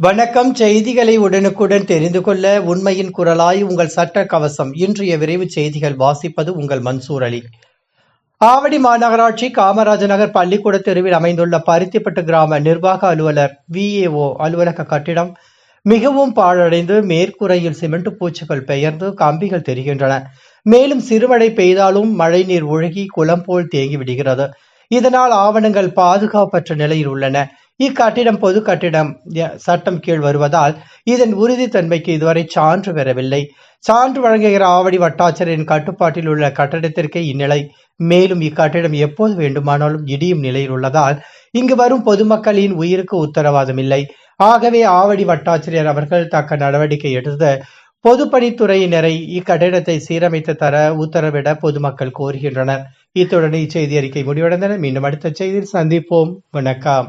வணக்கம் செய்திகளை உடனுக்குடன் தெரிந்து கொள்ள உண்மையின் குரலாய் உங்கள் சட்ட கவசம். இன்றைய விரைவு செய்திகள் வாசிப்பது உங்கள் மன்சூர் அலி. ஆவடி மாநகராட்சி காமராஜ நகர் பள்ளிக்கூட தெருவில் அமைந்துள்ள பருத்திப்பட்டு கிராம நிர்வாக அலுவலர் விஏஓ அலுவலக கட்டிடம் மிகவும் பாழடைந்து மேற்கூரையில் சிமெண்ட் பூச்சிகள் பெயர்ந்து கம்பிகள் தெரிகின்றன. மேலும் சிறுமழை பெய்தாலும் மழைநீர் ஒழுகி குளம் போல் தேங்கி விடுகிறது. இதனால் ஆவணங்கள் பாதுகாப்பற்ற நிலையில் உள்ளன. இக்கட்டிடம் பொது கட்டிடம் சட்டம் கீழ் வருவதால் இதன் உறுதித்தன்மைக்கு இதுவரை சான்று பெறவில்லை. சான்று வழங்குகிற ஆவடி வட்டாட்சியரின் கட்டுப்பாட்டில் உள்ள கட்டடத்திற்கே இந்நிலை. மேலும் இக்கட்டிடம் எப்போது வேண்டுமானாலும் இடியும் நிலையில் உள்ளதால் இங்கு வரும் பொதுமக்களின் உயிருக்கு உத்தரவாதம் இல்லை. ஆகவே ஆவடி வட்டாட்சியர் அவர்கள் தக்க நடவடிக்கை எடுத்து பொதுப்பணித்துறையினரை இக்கட்டிடத்தை சீரமைத்து தர உத்தரவிட பொதுமக்கள் கோருகின்றனர். இத்துடன் இச்செய்தி அறிக்கை முடிவடைந்தன. மீண்டும் அடுத்த செய்தியில் சந்திப்போம். வணக்கம்.